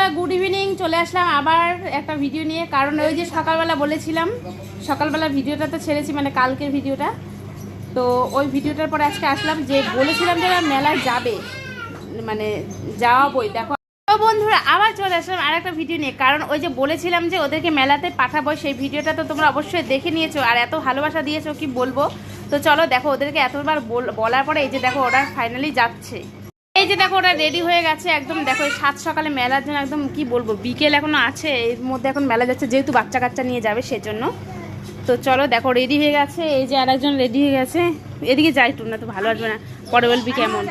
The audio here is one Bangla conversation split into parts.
বন্ধুরা গুড ইভিনিং চলে আসলাম আবার একটা ভিডিও নিয়ে। কারণ ওই যে সকালবেলা বলেছিলাম, সকালবেলা ভিডিওটা তো ছেড়েছি মানে কালকের ভিডিওটা তো ওই ভিডিওটার পরে আজকে আসলাম, যে বলেছিলাম যে মেলায় যাবে মানে যাওয়া বই দেখো। তো বন্ধুরা, আবার চলে আসলাম আর একটা ভিডিও নিয়ে। কারণ ওই যে বলেছিলাম যে ওদেরকে মেলাতে পাঠাবো, সেই ভিডিওটা তো তোমরা অবশ্যই দেখে নিয়েছো, আর এত ভালোবাসা দিয়েছ, কি বলব? তো চলো দেখো, ওদেরকে এতবার বল- বলার পরে এই যে দেখো, ওরা ফাইনালি যাচ্ছে। এই যে দেখো ওরা রেডি হয়ে গেছে একদম দেখো এই সাত সকালে মেলার জন্য একদম কি বলব বিকেল এখনও আছে এর মধ্যে এখন মেলা যাচ্ছে যেহেতু বাচ্চা কাচ্চা নিয়ে যাবে সেজন্য। তো চলো দেখো রেডি হয়ে গেছে এই যে আরেকজন রেডি হয়ে গেছে। এদিকে যাই টুর না তো ভালো আসবে না পরে বলবি কেমন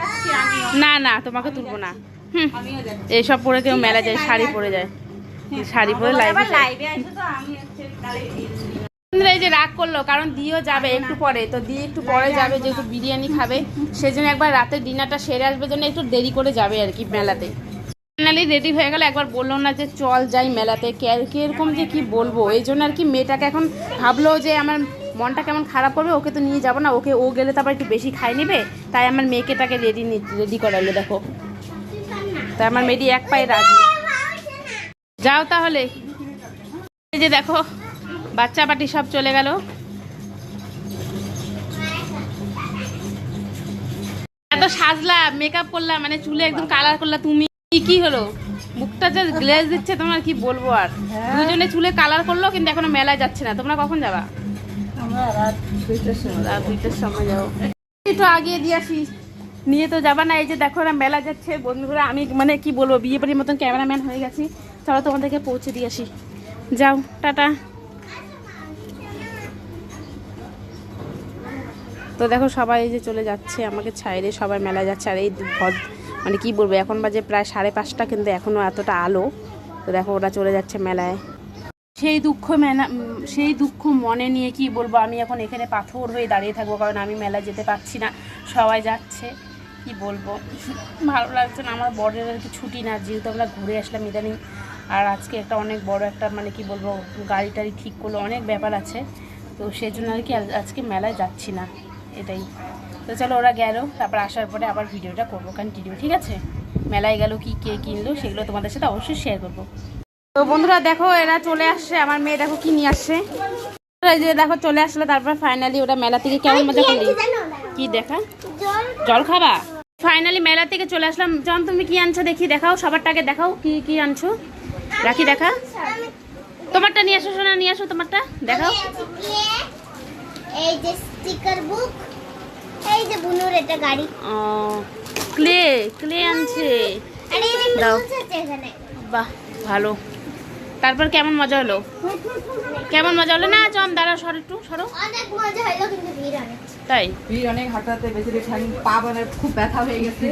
না না তোমাকে তুলবো না। হুম এইসব পরে কেউ মেলা যায় শাড়ি পরে যায়। শাড়ি পরে লাইভে বন্ধুরা এই যে রাগ করল কারণ দিয়েও যাবে একটু পরে তো দিয়ে একটু পরে যাবে যেহেতু বিরিয়ানি খাবে সেজন্য একবার রাতের ডিনারটা সেরে আসবে জন্য একটু দেরি করে যাবে আর কি মেলাতে। ফাইনালি রেডি হয়ে গেলে একবার বলল না যে চল যাই মেলাতে। কীরকম যে কি বলব এই জন্য আর কি মেয়েটাকে এখন ভাবলো যে আমার মনটা কেমন খারাপ করবে ওকে তো নিয়ে যাব না ওকে ও গেলে তো আবার একটু বেশি খাই নেবে তাই আমার মেয়েকে তাকে রেডি রেডি করালো দেখো। তাই আমার মেয়েটি এক পায়ে রাজি। যাও তাহলে। এই যে দেখো বাচ্চা পাটি সব চলে গেল। এত সাজলা মেকআপ করলাম মানে চুলে একদম কালার করলা তুমি কি হলো? মুখটা যে গ্লেজ দিচ্ছে তোমার কি বলব আর? দুজনে চুলে কালার করল কিন্তু এখনও মেলায় যাচ্ছে না। তোমরা কখন যাবা? রাত দুইটার সময় যাব। একটু আগিয়ে দিয়ে আসি। নিয়ে তো যাবা না এই যে দেখো না মেলা যাচ্ছে। বন্ধুরা আমি মানে কি বলব বিয়ে বাড়ির মতন ক্যামেরাম্যান হয়ে গেছি। চলো তোমাদেরকে পৌঁছে দিয়ে আসি। যাও টাটা। তো দেখো সবাই যে চলে যাচ্ছে, আমাকে ছাইরে সবাই মেলায় যাচ্ছে। আর এই ভদ মানে কি বলব, এখন বাজে প্রায় সাড়ে পাঁচটা কিন্তু এখনও এতটা আলো। তো দেখো ওরা চলে যাচ্ছে মেলায়। সেই দুঃখ মেলা, সেই দুঃখ মনে নিয়ে কি বলব, আমি এখন এখানে পাথর হয়ে দাঁড়িয়ে থাকব, কারণ আমি মেলায় যেতে পারছি না। সবাই যাচ্ছে, কি বলব? ভালো লাগছে না, আমার বড়ের আর কি ছুটি না, যেহেতু আমরা ঘুরে আসলাম ইদানিং। আর আজকে একটা অনেক বড় একটা মানে কি বলব, গাড়ি টাড়ি ঠিক করল, অনেক ব্যাপার আছে। তো সেই জন্য আর কি আজ- আজকে মেলায় যাচ্ছি না। এটাই। তো চলো ওরা গেল, তারপর আসার পরে আবার ভিডিওটা করব কন্টিনিউ ঠিক আছে? মেলায় গেল, কি, কে কিনলো, সেগুলো তোমাদের সাথে অবশ্যই শেয়ার করব। তো বন্ধুরা, দেখো, এরা চলে আসছে, আমার মেয়ে দেখো কি নিয়ে আসছে। যে দেখো, চলে আসলো, তারপর ফাইনালি ওরা মেলা থেকে কেমন মজা করলি? কি দেখা? জল খাবা? ফাইনালি মেলা থেকে চলে আসলাম। জন, তুমি কি আনছো দেখি, দেখাও, সবারটাকে দেখাও, কি কি আনছো? রাখি, দেখা। তোমারটা নিয়ে আসো, সোনা, নিয়ে আসো তোমারটা, দেখাও। এই যে স্টিকার বুক এটা গাড়ি। ক্লে ক্লে আনছে। আর এই যে দাও। বাহ ভালো। তারপর কেমন মজা হলো? কেমন মজা হলো? না চম দাঁড়াও সর একটু সরো। অনেক মজা হলো কিন্তু ভিড় অনেক। তাই? ভিড় অনেক হাঁটাতে বেশি রে ঠান পা খুব ব্যথা হয়ে গেছে।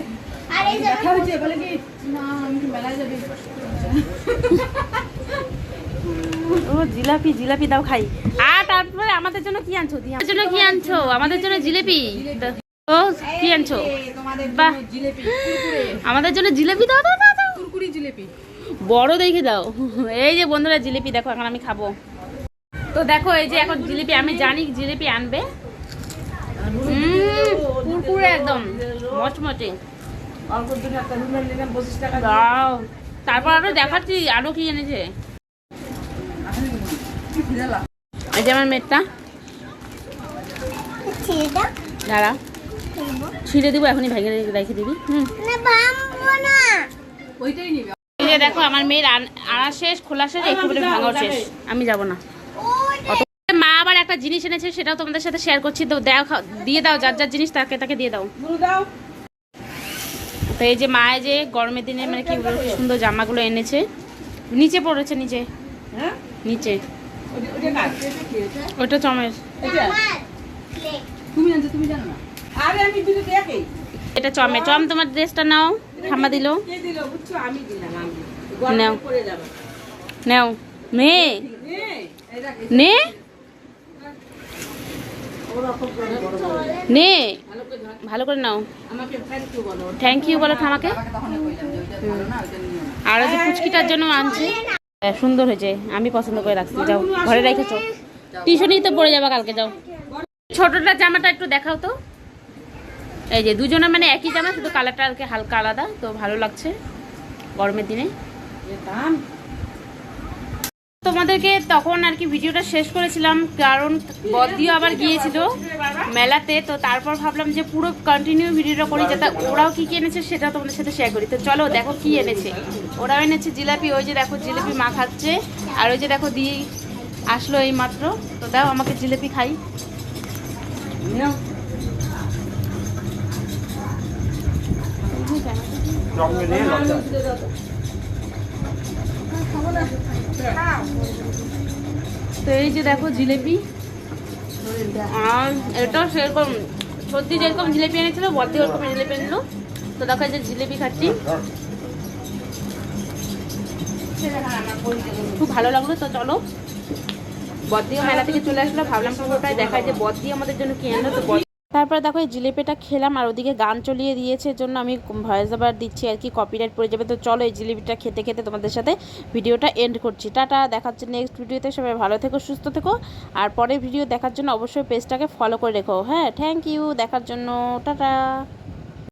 আর এই যে ব্যথা হয়েছে বলে কি না আমি তো মেলায় যাবি। ও জিলাপি জিলাপি দাও খাই। আর তারপরে আমাদের জন্য কি আনছো দি আমাদের জন্য কি আনছো? আমাদের জন্য জিলেপি। ও কি আনছো? বাহ। জন্য জিলেপি কুরকুরে। আমাদের জন্য জিলেপি দাও দাও কুরকুরি জিলেপি। বড় দেখে দাও। এই যে বন্ধুরা জিলিপি দেখো এখন আমি খাব। তো দেখো এই যে এখন জিলিপি আমি জানি জিলিপি আনবে। কুরকুরে একদম মচমচে। তারপর আরও দেখাচ্ছি আরও কি এনেছে? এই যে আমার দাও দাঁড়া। ছিঁড়ে দিব এখনই ভেঙে রেখে দিবি। হুম। না ওইটাই নিবে। দেখো আমার মেয়ের আন- শেষ খোলা শেষ একটু ভাঙাও শেষ। আমি যাব না। মা আবার একটা জিনিস এনেছে সেটাও তোমাদের সাথে শেয়ার করছি তো দাও খাও- দিয়ে দাও যার যার জিনিস তাকে তাকে দিয়ে দাও। তো এই যে মায়ে যে গরমের দিনে মানে কি সুন্দর জামাগুলো এনেছে। নিচে পড়েছে নিচে। হ্যাঁ? নিচে। ওইটা- ওইটা চমের তুমি জানছো তুমি জানো না? আরে আমি দিলে তো এটা চমে। চম তোমার ড্রেসটা নাও। ঠাম্মা দিল। কে আমি দিলাম আমি। নাও। নেও। নে। নে। ভালো করে ধর। ভালো করে নাও। থ্যাংক ইউ বলো। না আর ওই যে পুচকিটার জন্য আনছে। হ্যাঁ, সুন্দর হয়েছে। আমি পছন্দ করে রাখছি। যাও ঘরে রেখেছো। টিউশনই তো পড়ে যাবে কালকে যাও। ছোটটার জামাটা একটু দেখাও তো। এই যে দুজনে মানে একই জামা শুধু কালারটা আর হালকা আলাদা তো ভালো লাগছে গরমের দিনে। তোমাদেরকে তখন আর কি ভিডিওটা শেষ করেছিলাম কারণ বদিও আবার গিয়েছিল মেলাতে তো তারপর ভাবলাম যে পুরো কন্টিনিউ ভিডিওটা করি যাতে ওরাও কি কি এনেছে সেটা তোমাদের সাথে শেয়ার করি। তো চলো দেখো কি এনেছে। ওরাও এনেছে জিলাপি ওই যে দেখো জিলিপি মা খাচ্ছে আর ওই যে দেখো দিয়ে আসলো এই মাত্র তো দাও আমাকে জিলিপি খাই। তো এই যে দেখো জিলিপি। আর এটাও সেরকম, সত্যি যেরকম জিলিপি এনেছিল, বলতে ওরকম জিলিপি এনেছিল। তো দেখো যে জিলিপি খাচ্ছি। খুব ভালো লাগল, তো চলো। বদ্দিও মেলা থেকে চলে আসলো, ভাবলাম পুরোটাই দেখায় যে বদ্দি আমাদের জন্য কি আনলো, তো তারপরে দেখো এই জিলিপিটা খেলাম আর ওদিকে গান চলিয়ে দিয়েছে জন্য আমি ভয়েস ওভার দিচ্ছি আর কি কপিরাইট পড়ে যাবে। তো চলো এই জিলিপিটা খেতে খেতে তোমাদের সাথে ভিডিওটা এন্ড করছি। টাটা দেখাচ্ছে নেক্সট ভিডিওতে। সবাই ভালো থেকো, সুস্থ থেকো। আর পরের ভিডিও দেখার জন্য অবশ্যই পেজটাকে ফলো করে রেখো। হ্যাঁ থ্যাংক ইউ দেখার জন্য। টাটা।